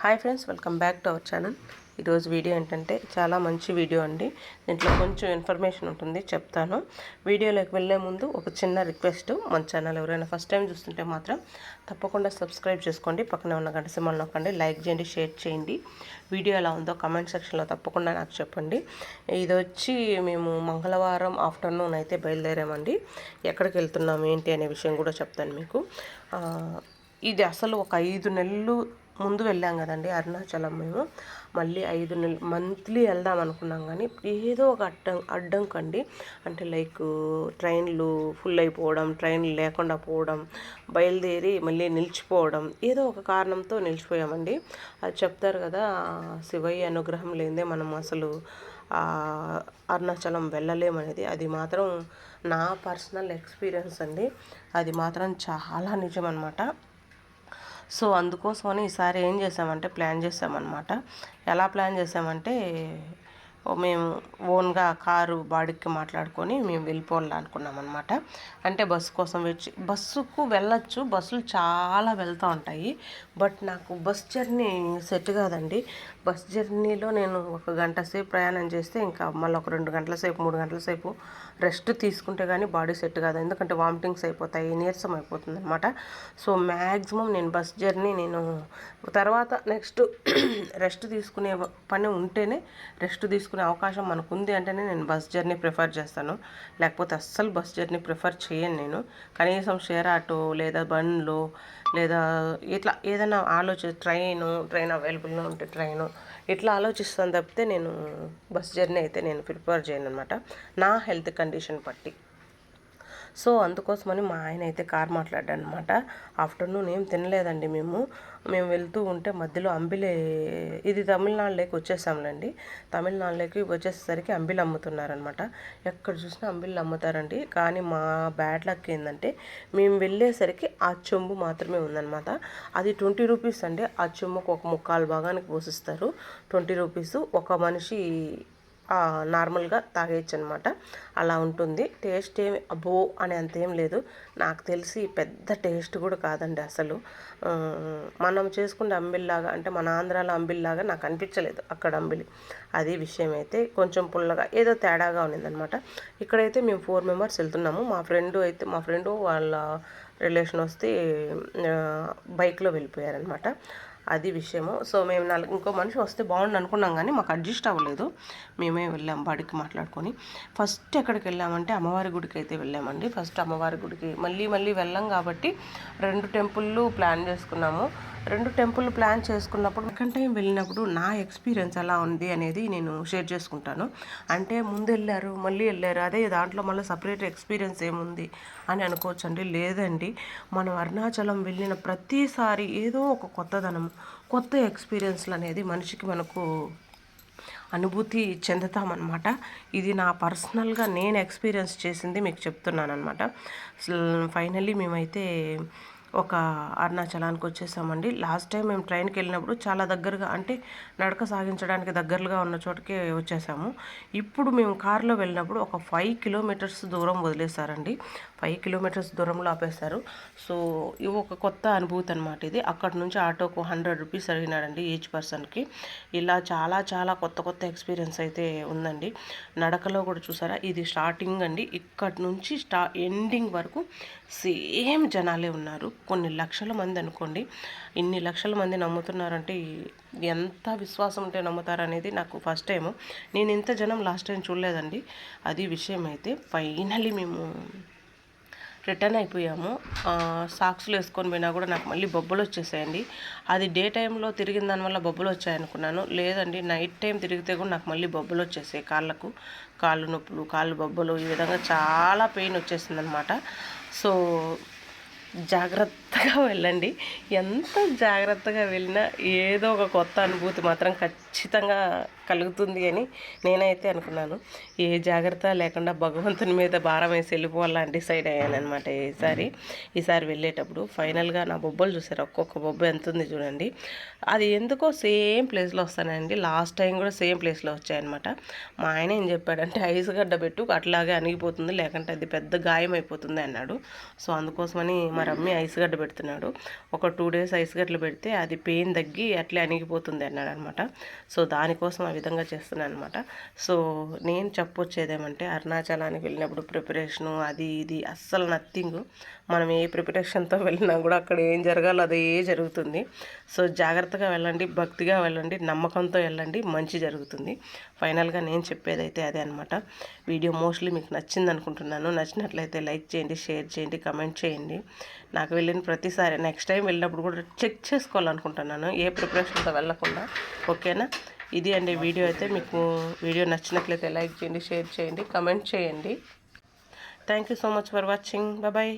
Hi friends welcome back to our channel. ఈరోజు video ఏంటంటే చాలా మంచి వీడియో అండి. దీంట్లో కొంచెం ఇన్ఫర్మేషన్ ఉంటుంది చెప్తాను. వీడియోలోకి వెళ్ళే ముందు ఒక చిన్న రిక్వెస్ట్. మన ఛానల్ ఎవరైనా ఫస్ట్ టైం చూస్తుంటే మాత్రం తప్పకుండా సబ్స్క్రైబ్ చేసుకోండి. పక్కనే ఉన్న గంట సింబల్ నొక్కండి. లైక్ చేయండి షేర్ చేయండి. వీడియో ఎలా ఉందో కమెంట్ సెక్షన్లో తప్పకుండా నాకు చెప్పండి. ఇది వచ్చి మేము మంగళవారం ఆఫ్టర్నూన్ అయితే బయలుదేరామండి. ఎక్కడికి వెళ్తున్నాం ఏంటి అనే విషయం కూడా చెప్తాను మీకు. ఇది అసలు ఒక ఐదు నెలలు ముందు వెళ్ళాం కదండి అరుణాచలం మేము. మళ్ళీ ఐదు నెలలు మంత్లీ వెళ్దాం అనుకున్నాం కానీ ఏదో ఒక అడ్డం అడ్డంకండి అంటే లైక్ ట్రైన్లు ఫుల్ అయిపోవడం ట్రైన్లు లేకుండా పోవడం బయలుదేరి మళ్ళీ నిలిచిపోవడం ఏదో ఒక కారణంతో నిలిచిపోయామండి. అది చెప్తారు కదా శివయ్య అనుగ్రహం లేదే మనం అసలు అరుణాచలం వెళ్ళలేమనేది అది మాత్రం నా పర్సనల్ ఎక్స్పీరియన్స్ అండి. అది మాత్రం చాలా నిజం అనమాట సో అందుకోసమని ఈసారి ఏం చేసామంటే ప్లాన్ చేసామన్నమాట. ఎలా ప్లాన్ చేసామంటే మేము ఓన్గా కారు బాడీకి మాట్లాడుకొని మేము వెళ్ళిపోవాలి అనుకున్నాం అనమాట అంటే బస్సు కోసం వచ్చి బస్సుకు వెళ్ళచ్చు బస్సులు చాలా వెళ్తూ ఉంటాయి. బట్ నాకు బస్ జర్నీ సెట్ కాదండి. బస్ జర్నీలో నేను ఒక గంట సేపు ప్రయాణం చేస్తే ఇంకా మళ్ళీ ఒక రెండు గంటల సేపు మూడు గంటల సేపు రెస్ట్ తీసుకుంటే కానీ బాడీ సెట్ కాదు. ఎందుకంటే వామిటింగ్స్ అయిపోతాయి నీరసం అయిపోతుంది అనమాట సో మ్యాక్సిమం నేను బస్ జర్నీ నేను తర్వాత నెక్స్ట్ రెస్ట్ తీసుకునే పని ఉంటేనే రెస్ట్ తీసుకునే అవకాశం మనకు ఉంది అంటేనే నేను బస్ జర్నీ ప్రిఫర్ చేస్తాను. లేకపోతే అస్సలు బస్ జర్నీ ప్రిఫర్ చేయను నేను. కనీసం షేర్ ఆటో లేదా బండ్లు లేదా ఇట్లా ఏదైనా ఆలోచి ట్రైను ట్రైన్ అవైలబుల్గా ఉంటే ట్రైను ఇట్లా ఆలోచిస్తాను తప్పితే నేను బస్ జర్నీ అయితే నేను ప్రిఫర్ చేయను అనమాట నా హెల్త్ కండిషన్ బట్టి. సో అందుకోసమని మా ఆయన అయితే కార్ మాట్లాడాడు అనమాట ఆఫ్టర్నూన్ ఏం తినలేదండి మేము. మేము వెళ్తూ ఉంటే మధ్యలో అంబిలే ఇది తమిళనాడులోకి వచ్చేసాంలేండి. తమిళనాడులోకి వచ్చేసరికి అంబిలు అమ్ముతున్నారనమాట. ఎక్కడ చూసినా అంబిళ్ళు అమ్ముతారండి. కానీ మా బ్యాడ్ లక్ ఏంటంటే మేము వెళ్ళేసరికి ఆ చెంబు మాత్రమే ఉందన్నమాట అది ట్వంటీ రూపీస్ అండి. ఆ చెంబుకు ఒక ముక్కాలు భాగానికి పోసిస్తారు ట్వంటీ రూపీస్. ఒక మనిషి నార్మల్గా తాగేయచ్చు అనమాట అలా ఉంటుంది. టేస్ట్ ఏమి అబ్బో అని అంత ఏం లేదు. నాకు తెలిసి పెద్ద టేస్ట్ కూడా కాదండి అసలు. మనం చేసుకునే అంబిల్లాగా అంటే మన ఆంధ్రాలో అంబిల్లాగా నాకు అనిపించలేదు అక్కడ అంబిలి. అది విషయం అయితే కొంచెం పుల్లగా ఏదో తేడాగా ఉన్నదన్నమాట ఇక్కడైతే మేము ఫోర్ మెంబర్స్ వెళ్తున్నాము. మా ఫ్రెండ్ అయితే మా ఫ్రెండు వాళ్ళ రిలేషన్ వస్తే బైక్లో వెళ్ళిపోయారనమాట. అది విషయము. సో మేము నాలుగు ఇంకో మనిషి వస్తే బాగుండు అనుకున్నాం కానీ మాకు అడ్జస్ట్ అవ్వలేదు. మేమే వెళ్ళాం బడికి మాట్లాడుకొని. ఫస్ట్ ఎక్కడికి వెళ్ళామంటే అమ్మవారి గుడికి అయితే వెళ్ళామండి. ఫస్ట్ అమ్మవారి గుడికి మళ్ళీ మళ్ళీ వెళ్ళాం కాబట్టి రెండు టెంపుల్లు ప్లాన్ చేసుకున్నాము. రెండు టెంపుల్ ప్లాన్ చేసుకున్నప్పుడు సెకండ్ టైం వెళ్ళినప్పుడు నా ఎక్స్పీరియన్స్ ఎలా ఉంది అనేది నేను షేర్ చేసుకుంటాను. అంటే ముందు వెళ్ళారు మళ్ళీ వెళ్ళారు అదే దాంట్లో మళ్ళీ సపరేట్ ఎక్స్పీరియన్స్ ఏముంది అని అనుకోవచ్చండి. లేదండి మనం అరుణాచలం వెళ్ళిన ప్రతిసారి ఏదో ఒక కొత్తదనం కొత్త ఎక్స్పీరియన్స్లు అనేది మనిషికి మనకు అనుభూతి చెందుతామన్నమాట. ఇది నా పర్సనల్గా నేను ఎక్స్పీరియన్స్ చేసింది మీకు చెప్తున్నాను అనమాట ఫైనల్లీ మేమైతే ఒక అరుణాచలానికి వచ్చేసామండి. లాస్ట్ టైం మేము ట్రైన్కి వెళ్ళినప్పుడు చాలా దగ్గరగా అంటే నడక సాగించడానికి దగ్గరగా ఉన్న చోటకే వచ్చేసాము. ఇప్పుడు మేము కారులో వెళ్ళినప్పుడు ఒక ఫైవ్ కిలోమీటర్స్ దూరం వదిలేశారండి. ఫైవ్ కిలోమీటర్స్ దూరంలో ఆపేశారు. సో ఇవి ఒక కొత్త అనుభూతి అనమాట ఇది. అక్కడ నుంచి ఆటోకు హండ్రెడ్ రూపీస్ అడిగినాడండి ఈచ్ పర్సన్కి. ఇలా చాలా చాలా కొత్త కొత్త ఎక్స్పీరియన్స్ అయితే ఉందండి. నడకలో కూడా చూసారా ఇది స్టార్టింగ్ అండి. ఇక్కడ నుంచి స్టా ఎండింగ్ వరకు సేమ్ జనాలే ఉన్నారు. కొన్ని లక్షల మంది అనుకోండి. ఇన్ని లక్షల మంది నమ్ముతున్నారంటే ఎంత విశ్వాసం ఉంటే నమ్ముతారనేది నాకు ఫస్ట్ టైం నేను ఇంత జనం లాస్ట్ టైం చూడలేదండి. అది విషయం అయితే ఫైనలీ మేము రిటర్న్ అయిపోయాము. సాక్స్లు వేసుకొని పోయినా కూడా నాకు మళ్ళీ బొబ్బలు వచ్చేసాయండి. అది డే టైంలో తిరిగిన దానివల్ల బొబ్బలు వచ్చాయనుకున్నాను. లేదండి నైట్ టైం తిరిగితే కూడా నాకు మళ్ళీ బొబ్బలు వచ్చేసాయి కాళ్ళకు. కాళ్ళు నొప్పులు కాళ్ళు బొబ్బలు ఈ విధంగా చాలా పెయిన్ వచ్చేసింది అనమాట సో జాగ్రత్తగా వెళ్ళండి. ఎంత జాగ్రత్తగా వెళ్ళినా ఏదో ఒక కొత్త అనుభూతి మాత్రం ఖచ్చితంగా కలుగుతుంది అని నేనైతే అనుకున్నాను. ఏ జాగ్రత్త లేకుండా భగవంతుని మీద భారం వేసి వెళ్ళిపోవాలని డిసైడ్ అయ్యానమాట ఈసారి. ఈసారి వెళ్ళేటప్పుడు ఫైనల్గా నా బొబ్బలు చూసారు. ఒక్కొక్క బొబ్బ ఎంత ఉంది చూడండి. అది ఎందుకో సేమ్ ప్లేస్లో వస్తానండి. లాస్ట్ టైం కూడా సేమ్ ప్లేస్లో వచ్చాయన్నమాట. మా ఆయన ఏం చెప్పాడంటే ఐస్ గడ్డ పెట్టు అట్లాగే అణిగిపోతుంది లేకుంటే అది పెద్ద గాయం అయిపోతుంది అన్నాడు. సో అందుకోసమని మా రమ్మి ఐస్ గడ్డ పెడుతున్నాడు. ఒక టూ డేస్ ఐస్ గడ్డలు పెడితే అది పెయిన్ తగ్గి అట్లే అణిగిపోతుంది అన్నాడు అనమాట సో దానికోసం ఆ విధంగా చేస్తున్నాను అనమాట సో నేను చెప్పొచ్చేదేమంటే అరుణాచలానికి వెళ్ళినప్పుడు ప్రిపరేషను అది ఇది అస్సలు నథింగ్. మనం ఏ ప్రిపరేషన్తో వెళ్ళినా కూడా అక్కడ ఏం జరగాలో అదే జరుగుతుంది. సో జాగ్రత్తగా వెళ్ళండి భక్తిగా వెళ్ళండి నమ్మకంతో వెళ్ళండి మంచి జరుగుతుంది. ఫైనల్గా నేను చెప్పేదైతే అదే అనమాట వీడియో మోస్ట్లీ మీకు నచ్చింది అనుకుంటున్నాను నచ్చినట్లయితే లైక్ చేయండి షేర్ చేయండి కమెంట్ చేయండి. నాకు వెళ్ళిన ప్రతిసారి నెక్స్ట్ టైం వెళ్ళినప్పుడు కూడా చెక్ చేసుకోవాలనుకుంటున్నాను. ఏ ప్రిపరేషన్తో వెళ్ళకుండా. ఓకేనా ఇది అండి వీడియో అయితే. మీకు వీడియో నచ్చినట్లయితే లైక్ చేయండి షేర్ చేయండి కమెంట్ చేయండి. Thank you so much for watching bye